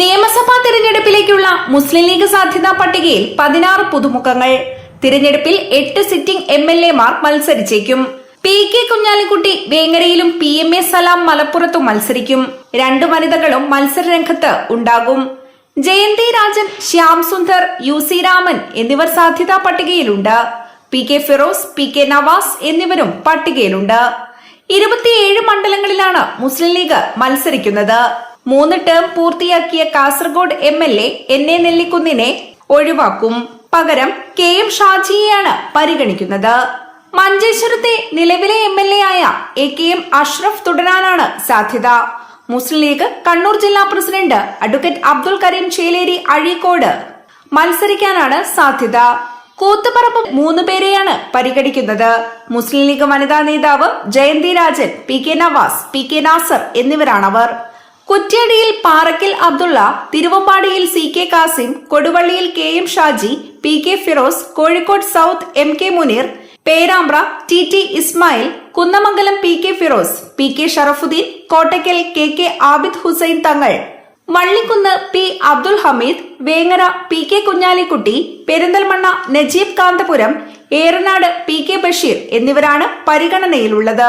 നിയമസഭാ തിരഞ്ഞെടുപ്പിലേക്കുള്ള മുസ്ലിം ലീഗ് സാധ്യതാ പട്ടികയിൽ പതിനാറ് പുതുമുഖങ്ങൾ. തിരഞ്ഞെടുപ്പിൽ എട്ട് സിറ്റിംഗ് എം എൽ എമാർ മത്സരിച്ചേക്കും. പി കെ കുഞ്ഞാലിക്കുട്ടി വേങ്ങരയിലും പി എം എ സലാം മലപ്പുറത്തും മത്സരിക്കും. രണ്ട് വനിതകളും മത്സരരംഗത്ത് ഉണ്ടാകും. ജയന്തി രാജൻ ശ്യാം സുന്ദർ യു സി രാമൻ എന്നിവർ സാധ്യതാ പട്ടികയിലുണ്ട്. P K Firos P K Navas എന്നിവരും പട്ടികയിലുണ്ട്. ഇരുപത്തിയേഴ് മണ്ഡലങ്ങളിലാണ് മുസ്ലിം ലീഗ് മത്സരിക്കുന്നത്. മൂന്ന് ടേം പൂർത്തിയാക്കിയ Kasaragod M L A N A നെല്ലിക്കുന്നിനെ ഒഴിവാക്കും. പകരം കെ എം ഷാജിയെയാണ് പരിഗണിക്കുന്നത്. മഞ്ചേശ്വരത്തെ നിലവിലെ എം എൽ എ ആയ എ കെ എം അഷ്റഫ് തുടരാനാണ് സാധ്യത. മുസ്ലിം ലീഗ് കണ്ണൂർ ജില്ലാ പ്രസിഡന്റ് അഡ്വക്കേറ്റ് അബ്ദുൽ കരീം ചേലേരി അഴീക്കോട് മത്സരിക്കാനാണ് സാധ്യത. കൂത്തുപറമ്പ് മൂന്ന് പേരെയാണ് പരിഗണിക്കുന്നത്. മുസ്ലിം ലീഗ് വനിതാ നേതാവ് Jayanthi Rajan P K Navas P K Nasar എന്നിവരാണവർ. കുറ്റ്യാടിയിൽ പാറക്കിൽ അബ്ദുള്ള തിരുവമ്പാടിയിൽ C K Kasim കൊടുവള്ളിയിൽ K M Shaji P K Firoz Kozhikode south M K Muneer Perambra T T Ismail Kunnamangalam P K Firoz P K Sharafudheen Kottakkal K K Abid Hussain Thangal. Vallikkunnu P Abdul Hameed Vengara P K Kunhalikutty Perinthalmanna Najeeb Kanthapuram Eranad P K Basheer എന്നിവരാണ് പരിഗണനയിലുള്ളത്.